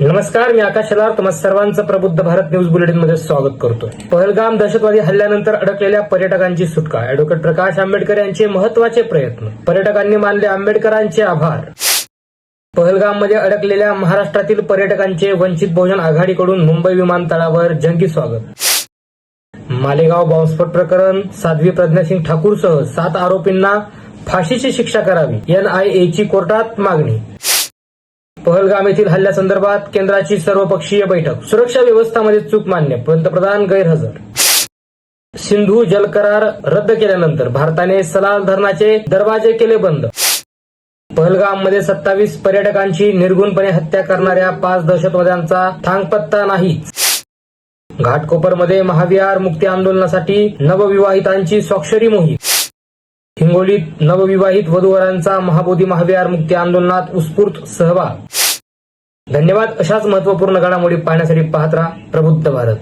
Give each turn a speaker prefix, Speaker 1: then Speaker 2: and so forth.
Speaker 1: नमस्कार मी आकाश शेलार तुम्हा सर्वांचं प्रबुद्ध भारत न्यूज बुलेटिनमध्ये स्वागत करतोय. पहलगाम दहशतवादी हल्ल्यानंतर अडकलेल्या पर्यटकांची सुटका. अॅडव्होकेट प्रकाश आंबेडकर यांचे महत्त्वाचे प्रयत्न. पर्यटकांनी मानले आंबेडकरांचे आभार. पहलगाममध्ये अडकलेल्या महाराष्ट्रातील पर्यटकांचे वंचित बहुजन आघाडीकडून मुंबई विमानतळावर जंगी स्वागत. मालेगाव बॉम्बस्फोट प्रकरण. साध्वी प्रज्ञासिंग ठाकूरसह सात आरोपींना फाशीची शिक्षा करावी. एनआयएची कोर्टात मागणी. पहलगाम येथील हल्ल्यासंदर्भात केंद्राची सर्वपक्षीय बैठक. सुरक्षा व्यवस्थामध्ये चूक मान्य पंतप्रधान गैरहजर. सिंधू जल करार रद्द केल्यानंतर भारताने सलाल धरणाचे दरवाजे केले बंद. पहलगाममध्ये सत्तावीस पर्यटकांची निर्गुणपणे हत्या करणाऱ्या पाच दहशतवाद्यांचा थांगपत्ता नाही. घाटकोपरमध्ये महाविहार मुक्ती आंदोलनासाठी नवविवाहितांची स्वाक्षरी मोहीम. हिंगोलीत नवविवाहित वधूवरांचा महाबोधी महाविहार मुक्ती आंदोलनात उत्स्फूर्त सहभाग. धन्यवाद अशाच महत्त्वपूर्ण घडामोडी पाहण्यासाठी पाहत राहा. प्रबुद्ध भारत.